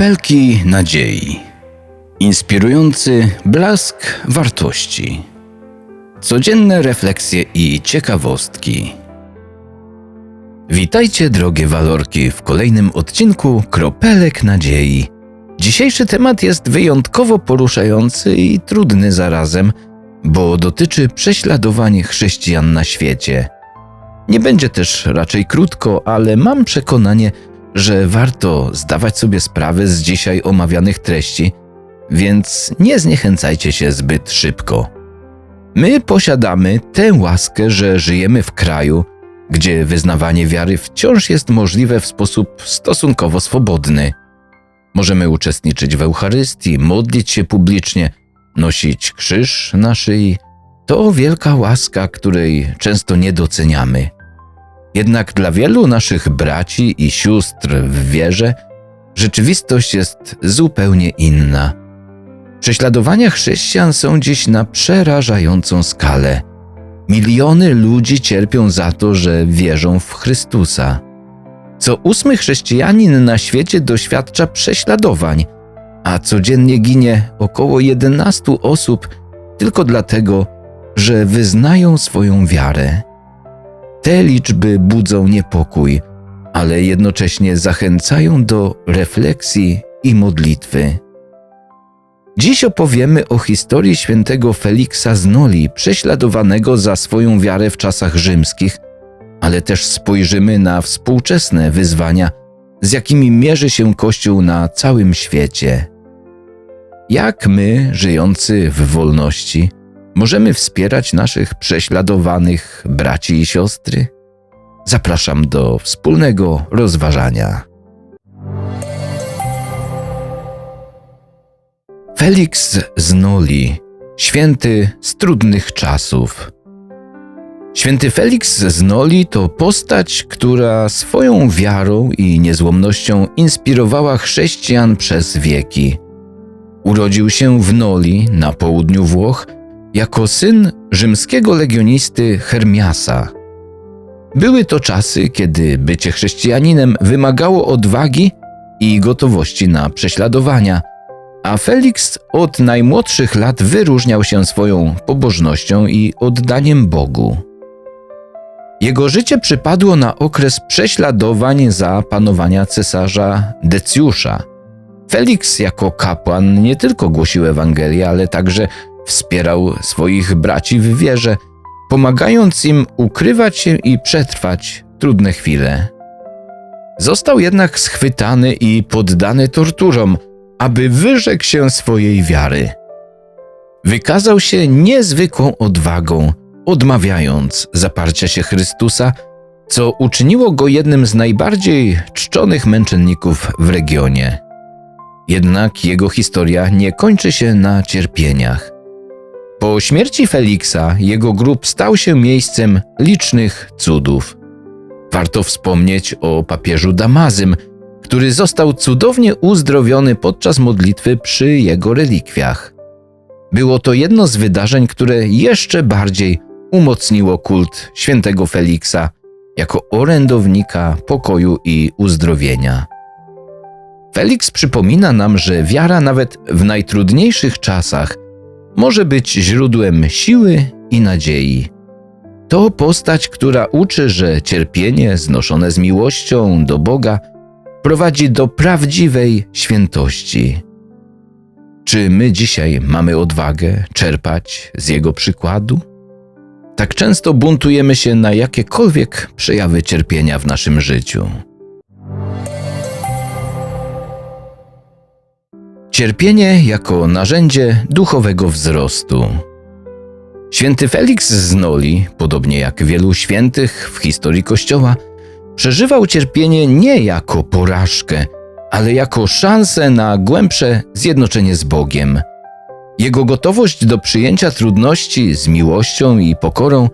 Kropelki nadziei. Inspirujący blask wartości. Codzienne refleksje i ciekawostki. Witajcie, drogie walorki, w kolejnym odcinku Kropelek Nadziei. Dzisiejszy temat jest wyjątkowo poruszający i trudny zarazem, bo dotyczy prześladowań chrześcijan na świecie. Nie będzie też raczej krótko, ale mam przekonanie, że warto zdawać sobie sprawę z dzisiaj omawianych treści, więc nie zniechęcajcie się zbyt szybko. My posiadamy tę łaskę, że żyjemy w kraju, gdzie wyznawanie wiary wciąż jest możliwe w sposób stosunkowo swobodny. Możemy uczestniczyć w Eucharystii, modlić się publicznie, nosić krzyż na szyi. To wielka łaska, której często nie doceniamy. Jednak dla wielu naszych braci i sióstr w wierze rzeczywistość jest zupełnie inna. Prześladowania chrześcijan są dziś na przerażającą skalę. Miliony ludzi cierpią za to, że wierzą w Chrystusa. Co ósmy chrześcijanin na świecie doświadcza prześladowań, a codziennie ginie około 11 osób tylko dlatego, że wyznają swoją wiarę. Te liczby budzą niepokój, ale jednocześnie zachęcają do refleksji i modlitwy. Dziś opowiemy o historii świętego Feliksa z Noli, prześladowanego za swoją wiarę w czasach rzymskich, ale też spojrzymy na współczesne wyzwania, z jakimi mierzy się Kościół na całym świecie. Jak my, żyjący w wolności, możemy wspierać naszych prześladowanych braci i siostry? Zapraszam do wspólnego rozważania. Felix z Noli, święty z trudnych czasów. Święty Felix z Noli to postać, która swoją wiarą i niezłomnością inspirowała chrześcijan przez wieki. Urodził się w Noli na południu Włoch jako syn rzymskiego legionisty Hermiasa. Były to czasy, kiedy bycie chrześcijaninem wymagało odwagi i gotowości na prześladowania, a Felix od najmłodszych lat wyróżniał się swoją pobożnością i oddaniem Bogu. Jego życie przypadło na okres prześladowań za panowania cesarza Decjusza. Felix jako kapłan nie tylko głosił Ewangelię, ale także Wspierał swoich braci w wierze, pomagając im ukrywać się i przetrwać trudne chwile. Został jednak schwytany i poddany torturom, aby wyrzekł się swojej wiary. Wykazał się niezwykłą odwagą, odmawiając zaparcia się Chrystusa, co uczyniło go jednym z najbardziej czczonych męczenników w regionie. Jednak jego historia nie kończy się na cierpieniach. Po śmierci Feliksa jego grób stał się miejscem licznych cudów. Warto wspomnieć o papieżu Damazym, który został cudownie uzdrowiony podczas modlitwy przy jego relikwiach. Było to jedno z wydarzeń, które jeszcze bardziej umocniło kult świętego Feliksa jako orędownika pokoju i uzdrowienia. Felix przypomina nam, że wiara nawet w najtrudniejszych czasach może być źródłem siły i nadziei. To postać, która uczy, że cierpienie znoszone z miłością do Boga prowadzi do prawdziwej świętości. Czy my dzisiaj mamy odwagę czerpać z Jego przykładu? Tak często buntujemy się na jakiekolwiek przejawy cierpienia w naszym życiu. Cierpienie jako narzędzie duchowego wzrostu. Święty Felix z Noli, podobnie jak wielu świętych w historii Kościoła, przeżywał cierpienie nie jako porażkę, ale jako szansę na głębsze zjednoczenie z Bogiem. Jego gotowość do przyjęcia trudności z miłością i pokorą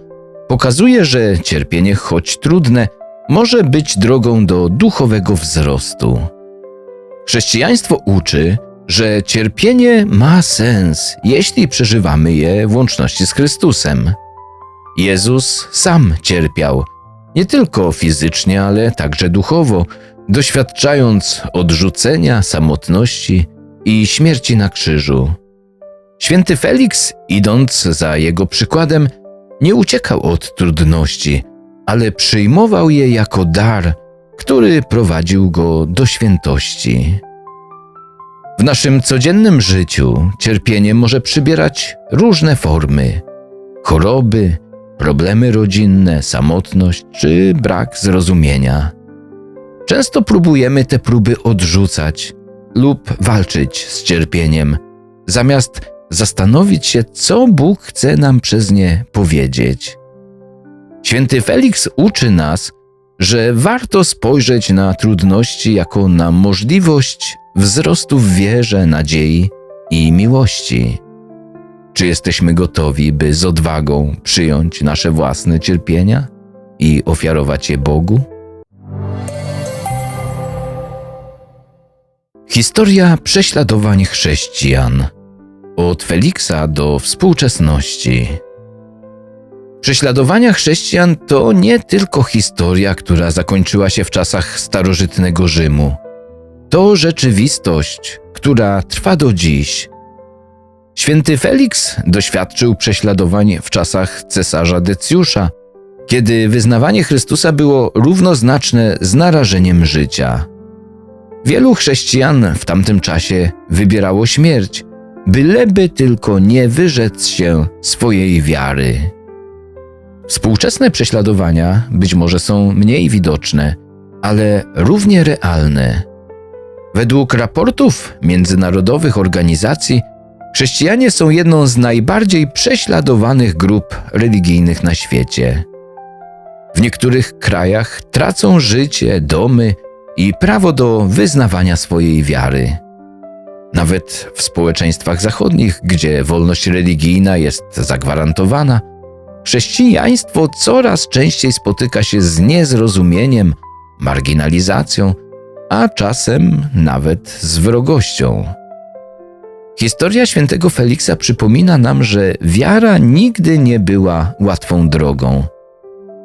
pokazuje, że cierpienie, choć trudne, może być drogą do duchowego wzrostu. Chrześcijaństwo uczy, że cierpienie ma sens, jeśli przeżywamy je w łączności z Chrystusem. Jezus sam cierpiał, nie tylko fizycznie, ale także duchowo, doświadczając odrzucenia, samotności i śmierci na krzyżu. Święty Felix, idąc za jego przykładem, nie uciekał od trudności, ale przyjmował je jako dar, który prowadził go do świętości. W naszym codziennym życiu cierpienie może przybierać różne formy: choroby, problemy rodzinne, samotność czy brak zrozumienia. Często próbujemy te próby odrzucać lub walczyć z cierpieniem, zamiast zastanowić się, co Bóg chce nam przez nie powiedzieć. Święty Felix uczy nas, że warto spojrzeć na trudności jako na możliwość wzrostu w wierze, nadziei i miłości. Czy jesteśmy gotowi, by z odwagą przyjąć nasze własne cierpienia i ofiarować je Bogu? Historia prześladowań chrześcijan od Feliksa do współczesności. Prześladowania chrześcijan to nie tylko historia, która zakończyła się w czasach starożytnego Rzymu. To rzeczywistość, która trwa do dziś. Święty Feliks doświadczył prześladowań w czasach cesarza Decjusza, kiedy wyznawanie Chrystusa było równoznaczne z narażeniem życia. Wielu chrześcijan w tamtym czasie wybierało śmierć, byleby tylko nie wyrzec się swojej wiary. Współczesne prześladowania być może są mniej widoczne, ale równie realne. Według raportów międzynarodowych organizacji, chrześcijanie są jedną z najbardziej prześladowanych grup religijnych na świecie. W niektórych krajach tracą życie, domy i prawo do wyznawania swojej wiary. Nawet w społeczeństwach zachodnich, gdzie wolność religijna jest zagwarantowana, chrześcijaństwo coraz częściej spotyka się z niezrozumieniem, marginalizacją, a czasem nawet z wrogością. Historia świętego Feliksa przypomina nam, że wiara nigdy nie była łatwą drogą.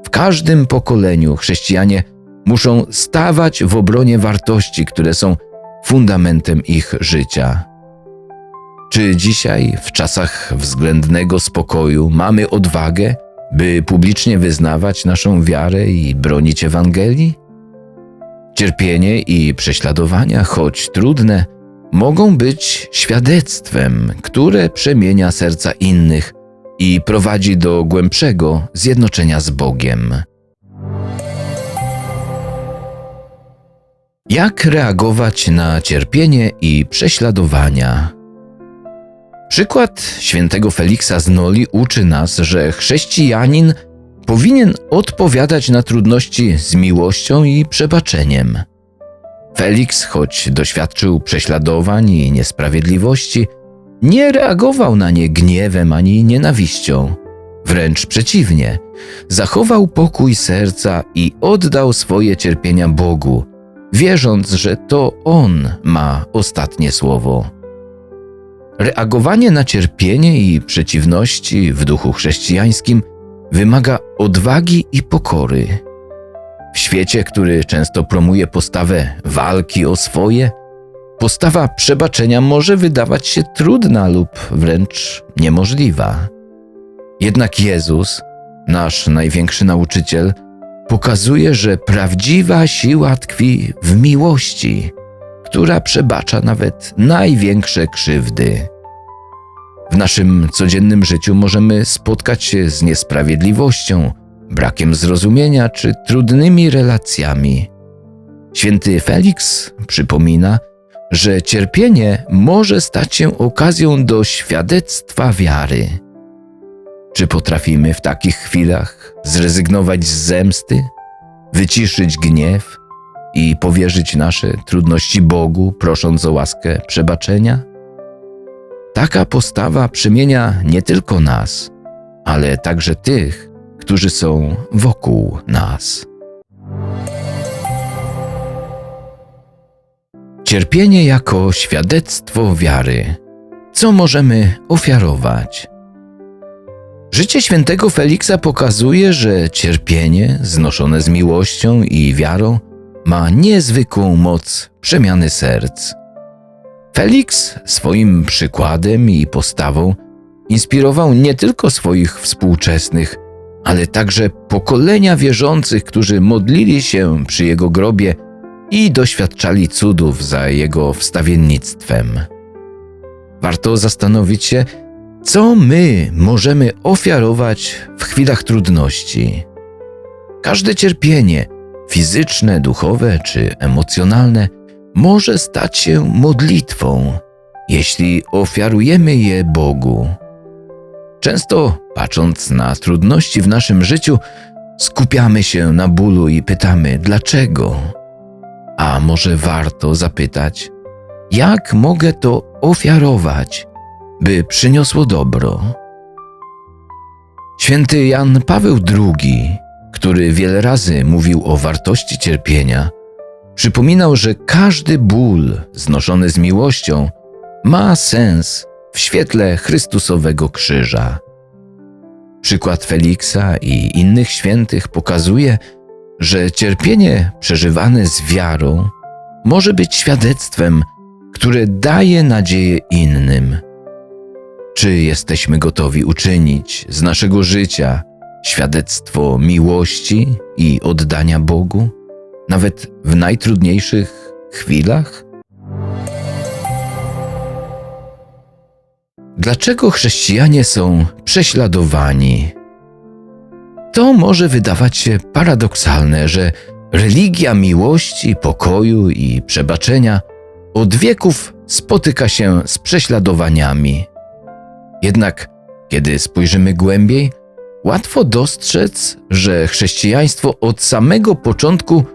W każdym pokoleniu chrześcijanie muszą stawać w obronie wartości, które są fundamentem ich życia. Czy dzisiaj, w czasach względnego spokoju, mamy odwagę, by publicznie wyznawać naszą wiarę i bronić Ewangelii? Cierpienie i prześladowania, choć trudne, mogą być świadectwem, które przemienia serca innych i prowadzi do głębszego zjednoczenia z Bogiem. Jak reagować na cierpienie i prześladowania? Przykład świętego Feliksa z Noli uczy nas, że chrześcijanin powinien odpowiadać na trudności z miłością i przebaczeniem. Feliks, choć doświadczył prześladowań i niesprawiedliwości, nie reagował na nie gniewem ani nienawiścią. Wręcz przeciwnie, zachował pokój serca i oddał swoje cierpienia Bogu, wierząc, że to On ma ostatnie słowo. Reagowanie na cierpienie i przeciwności w duchu chrześcijańskim wymaga odwagi i pokory. W świecie, który często promuje postawę walki o swoje, postawa przebaczenia może wydawać się trudna lub wręcz niemożliwa. Jednak Jezus, nasz największy nauczyciel, pokazuje, że prawdziwa siła tkwi w miłości, która przebacza nawet największe krzywdy. W naszym codziennym życiu możemy spotkać się z niesprawiedliwością, brakiem zrozumienia czy trudnymi relacjami. Święty Felix przypomina, że cierpienie może stać się okazją do świadectwa wiary. Czy potrafimy w takich chwilach zrezygnować z zemsty, wyciszyć gniew i powierzyć nasze trudności Bogu, prosząc o łaskę przebaczenia? Taka postawa przemienia nie tylko nas, ale także tych, którzy są wokół nas. Cierpienie jako świadectwo wiary. Co możemy ofiarować? Życie świętego Feliksa pokazuje, że cierpienie znoszone z miłością i wiarą ma niezwykłą moc przemiany serc. Felix swoim przykładem i postawą inspirował nie tylko swoich współczesnych, ale także pokolenia wierzących, którzy modlili się przy jego grobie i doświadczali cudów za jego wstawiennictwem. Warto zastanowić się, co my możemy ofiarować w chwilach trudności. Każde cierpienie, fizyczne, duchowe czy emocjonalne, może stać się modlitwą, jeśli ofiarujemy je Bogu. Często, patrząc na trudności w naszym życiu, skupiamy się na bólu i pytamy dlaczego. A może warto zapytać, jak mogę to ofiarować, by przyniosło dobro? Święty Jan Paweł II, który wiele razy mówił o wartości cierpienia, przypominał, że każdy ból znoszony z miłością ma sens w świetle Chrystusowego krzyża. Przykład Feliksa i innych świętych pokazuje, że cierpienie przeżywane z wiarą może być świadectwem, które daje nadzieję innym. Czy jesteśmy gotowi uczynić z naszego życia świadectwo miłości i oddania Bogu, nawet w najtrudniejszych chwilach? Dlaczego chrześcijanie są prześladowani? To może wydawać się paradoksalne, że religia miłości, pokoju i przebaczenia od wieków spotyka się z prześladowaniami. Jednak, kiedy spojrzymy głębiej, łatwo dostrzec, że chrześcijaństwo od samego początku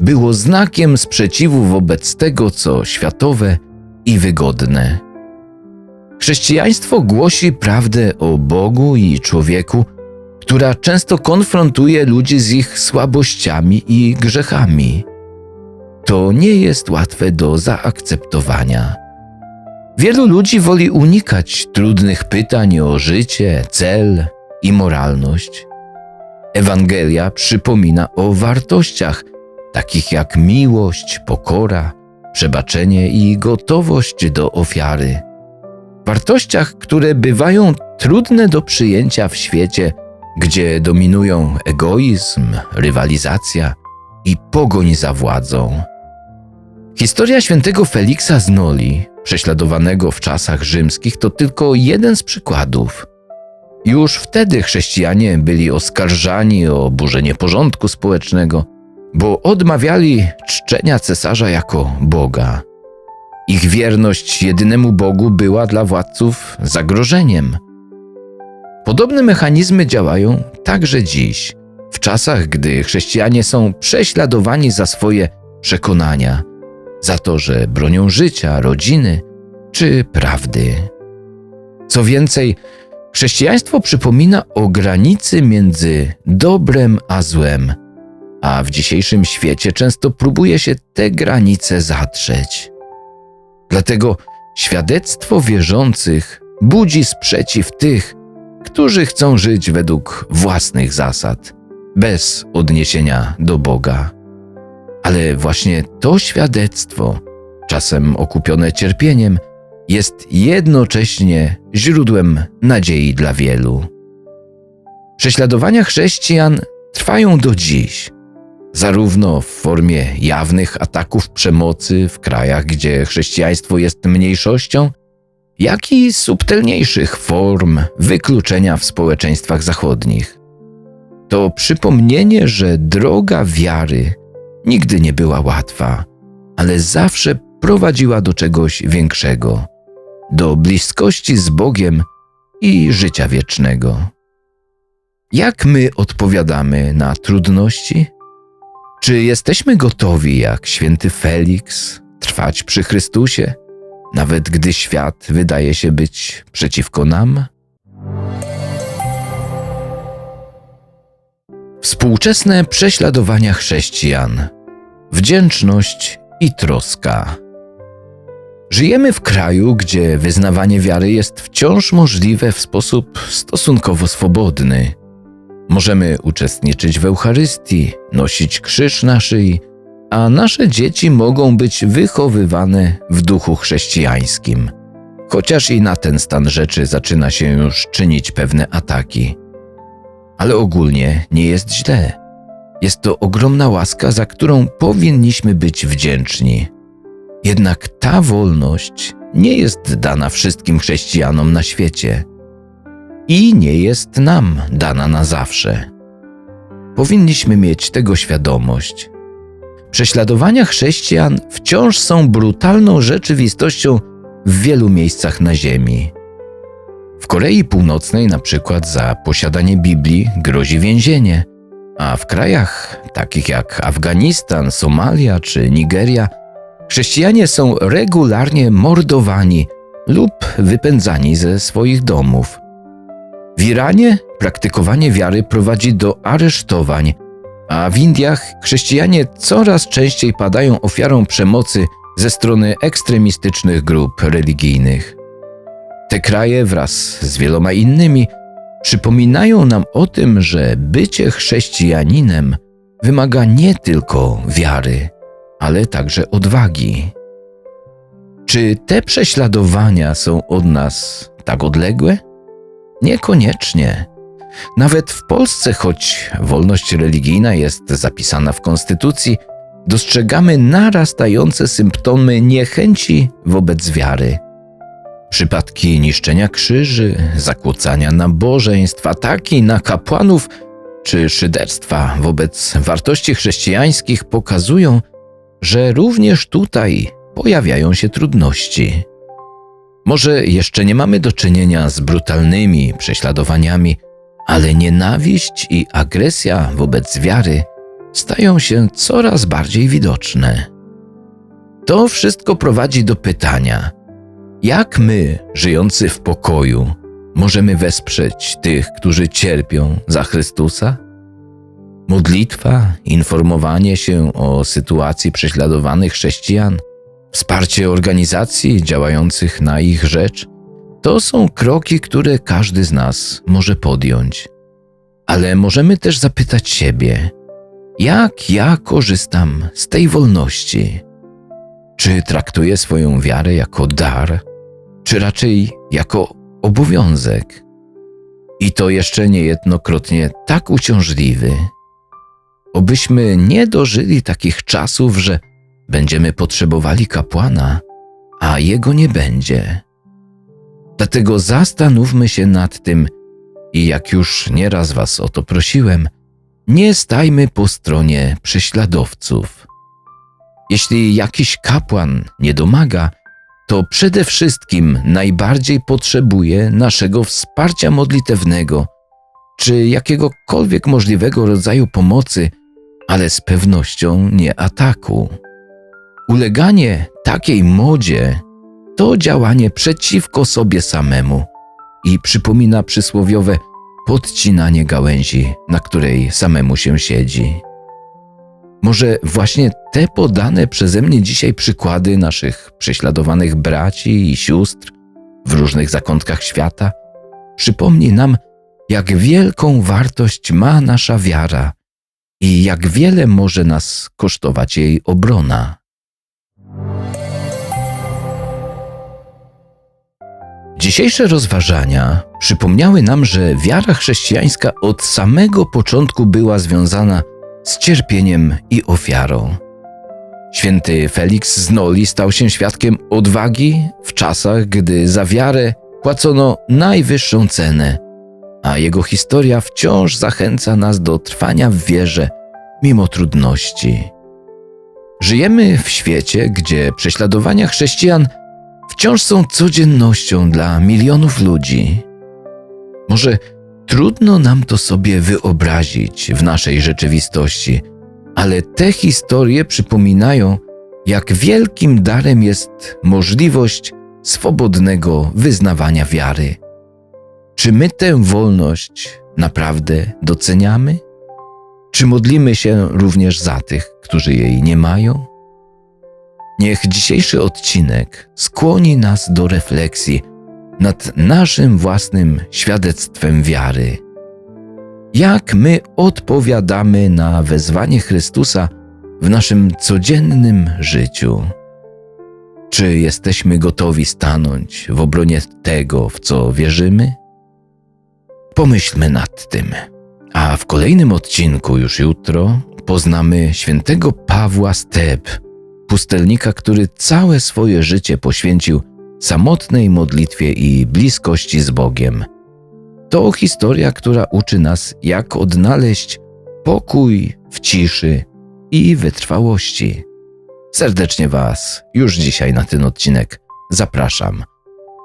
było znakiem sprzeciwu wobec tego, co światowe i wygodne. Chrześcijaństwo głosi prawdę o Bogu i człowieku, która często konfrontuje ludzi z ich słabościami i grzechami. To nie jest łatwe do zaakceptowania. Wielu ludzi woli unikać trudnych pytań o życie, cel i moralność. Ewangelia przypomina o wartościach takich jak miłość, pokora, przebaczenie i gotowość do ofiary wartościach, które bywają trudne do przyjęcia w świecie, gdzie dominują egoizm, rywalizacja i pogoń za władzą. Historia świętego Feliksa z Noli, prześladowanego w czasach rzymskich, to tylko jeden z przykładów. Już wtedy chrześcijanie byli oskarżani o burzenie porządku społecznego, bo odmawiali czczenia cesarza jako Boga. Ich wierność jedynemu Bogu była dla władców zagrożeniem. Podobne mechanizmy działają także dziś, w czasach, gdy chrześcijanie są prześladowani za swoje przekonania, za to, że bronią życia, rodziny czy prawdy. Co więcej, chrześcijaństwo przypomina o granicy między dobrem a złem, a w dzisiejszym świecie często próbuje się te granice zatrzeć. Dlatego świadectwo wierzących budzi sprzeciw tych, którzy chcą żyć według własnych zasad, bez odniesienia do Boga. Ale właśnie to świadectwo, czasem okupione cierpieniem, jest jednocześnie źródłem nadziei dla wielu. Prześladowania chrześcijan trwają do dziś zarówno w formie jawnych ataków przemocy w krajach, gdzie chrześcijaństwo jest mniejszością, jak i subtelniejszych form wykluczenia w społeczeństwach zachodnich. To przypomnienie, że droga wiary nigdy nie była łatwa, ale zawsze prowadziła do czegoś większego do bliskości z Bogiem i życia wiecznego. Jak my odpowiadamy na trudności? Czy jesteśmy gotowi, jak święty Felix, trwać przy Chrystusie, nawet gdy świat wydaje się być przeciwko nam? Współczesne prześladowania chrześcijan, wdzięczność i troska. Żyjemy w kraju, gdzie wyznawanie wiary jest wciąż możliwe w sposób stosunkowo swobodny. Możemy uczestniczyć w Eucharystii, nosić krzyż na szyi, a nasze dzieci mogą być wychowywane w duchu chrześcijańskim. Chociaż i na ten stan rzeczy zaczyna się już czynić pewne ataki. Ale ogólnie nie jest źle. Jest to ogromna łaska, za którą powinniśmy być wdzięczni. Jednak ta wolność nie jest dana wszystkim chrześcijanom na świecie i nie jest nam dana na zawsze. Powinniśmy mieć tego świadomość. Prześladowania chrześcijan wciąż są brutalną rzeczywistością w wielu miejscach na Ziemi. W Korei Północnej, na przykład, za posiadanie Biblii grozi więzienie, a w krajach takich jak Afganistan, Somalia czy Nigeria, chrześcijanie są regularnie mordowani lub wypędzani ze swoich domów. W Iranie praktykowanie wiary prowadzi do aresztowań, a w Indiach chrześcijanie coraz częściej padają ofiarą przemocy ze strony ekstremistycznych grup religijnych. Te kraje wraz z wieloma innymi przypominają nam o tym, że bycie chrześcijaninem wymaga nie tylko wiary, ale także odwagi. Czy te prześladowania są od nas tak odległe? Niekoniecznie. Nawet w Polsce, choć wolność religijna jest zapisana w Konstytucji, dostrzegamy narastające symptomy niechęci wobec wiary. Przypadki niszczenia krzyży, zakłócania nabożeństw, ataki na kapłanów czy szyderstwa wobec wartości chrześcijańskich pokazują, że również tutaj pojawiają się trudności. Może jeszcze nie mamy do czynienia z brutalnymi prześladowaniami, ale nienawiść i agresja wobec wiary stają się coraz bardziej widoczne. To wszystko prowadzi do pytania: jak my, żyjący w pokoju, możemy wesprzeć tych, którzy cierpią za Chrystusa? Modlitwa, informowanie się o sytuacji prześladowanych chrześcijan, wsparcie organizacji działających na ich rzecz to są kroki, które każdy z nas może podjąć. Ale możemy też zapytać siebie, jak ja korzystam z tej wolności? Czy traktuję swoją wiarę jako dar, czy raczej jako obowiązek? I to jeszcze niejednokrotnie tak uciążliwy. Obyśmy nie dożyli takich czasów, że będziemy potrzebowali kapłana, a jego nie będzie. Dlatego zastanówmy się nad tym i jak już nieraz Was o to prosiłem, nie stajmy po stronie prześladowców. Jeśli jakiś kapłan nie domaga, to przede wszystkim najbardziej potrzebuje naszego wsparcia modlitewnego czy jakiegokolwiek możliwego rodzaju pomocy, ale z pewnością nie ataku. Uleganie takiej modzie to działanie przeciwko sobie samemu i przypomina przysłowiowe podcinanie gałęzi, na której samemu się siedzi. Może właśnie te podane przeze mnie dzisiaj przykłady naszych prześladowanych braci i sióstr w różnych zakątkach świata przypomni nam, jak wielką wartość ma nasza wiara i jak wiele może nas kosztować jej obrona. Dzisiejsze rozważania przypomniały nam, że wiara chrześcijańska od samego początku była związana z cierpieniem i ofiarą. Święty Felix z Noli stał się świadkiem odwagi w czasach, gdy za wiarę płacono najwyższą cenę, a jego historia wciąż zachęca nas do trwania w wierze mimo trudności. Żyjemy w świecie, gdzie prześladowania chrześcijan wciąż są codziennością dla milionów ludzi. Może trudno nam to sobie wyobrazić w naszej rzeczywistości, ale te historie przypominają, jak wielkim darem jest możliwość swobodnego wyznawania wiary. Czy my tę wolność naprawdę doceniamy? Czy modlimy się również za tych, którzy jej nie mają? Niech dzisiejszy odcinek skłoni nas do refleksji nad naszym własnym świadectwem wiary. Jak my odpowiadamy na wezwanie Chrystusa w naszym codziennym życiu. Czy jesteśmy gotowi stanąć w obronie tego, w co wierzymy? Pomyślmy nad tym. A w kolejnym odcinku już jutro poznamy świętego Pawła Step, pustelnika, który całe swoje życie poświęcił samotnej modlitwie i bliskości z Bogiem. To historia, która uczy nas, jak odnaleźć pokój w ciszy i wytrwałości. Serdecznie Was już dzisiaj na ten odcinek zapraszam.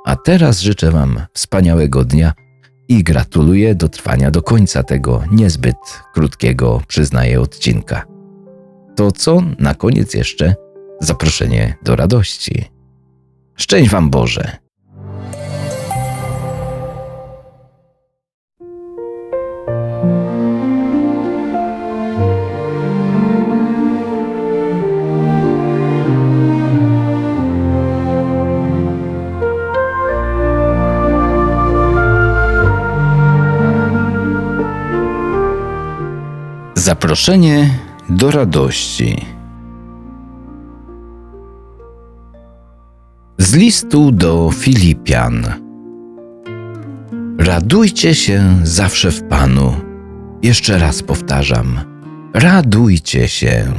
A teraz życzę Wam wspaniałego dnia i gratuluję dotrwania do końca tego niezbyt krótkiego, przyznaję, odcinka. To co na koniec jeszcze zaproszenie do radości. Szczęść Wam Boże! Zaproszenie do radości. Z listu do Filipian. Radujcie się zawsze w Panu. Jeszcze raz powtarzam. Radujcie się.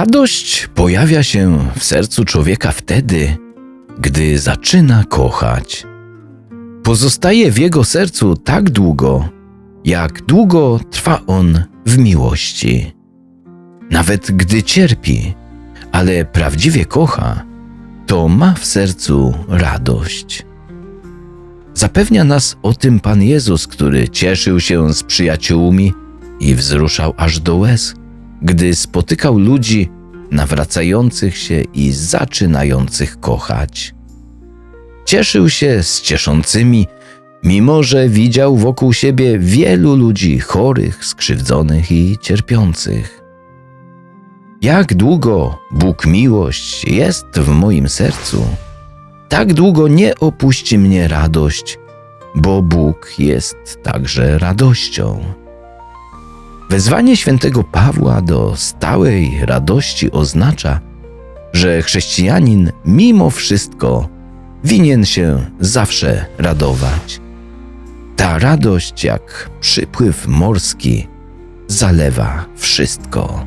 Radość pojawia się w sercu człowieka wtedy, gdy zaczyna kochać. Pozostaje w jego sercu tak długo, jak długo trwa on w miłości. Nawet gdy cierpi, ale prawdziwie kocha, to ma w sercu radość. Zapewnia nas o tym Pan Jezus, który cieszył się z przyjaciółmi i wzruszał aż do łez gdy spotykał ludzi nawracających się i zaczynających kochać. Cieszył się z cieszącymi, mimo że widział wokół siebie wielu ludzi chorych, skrzywdzonych i cierpiących. Jak długo Bóg miłość jest w moim sercu, tak długo nie opuści mnie radość, bo Bóg jest także radością. Wezwanie świętego Pawła do stałej radości oznacza, że chrześcijanin mimo wszystko winien się zawsze radować. Ta radość, jak przypływ morski, zalewa wszystko.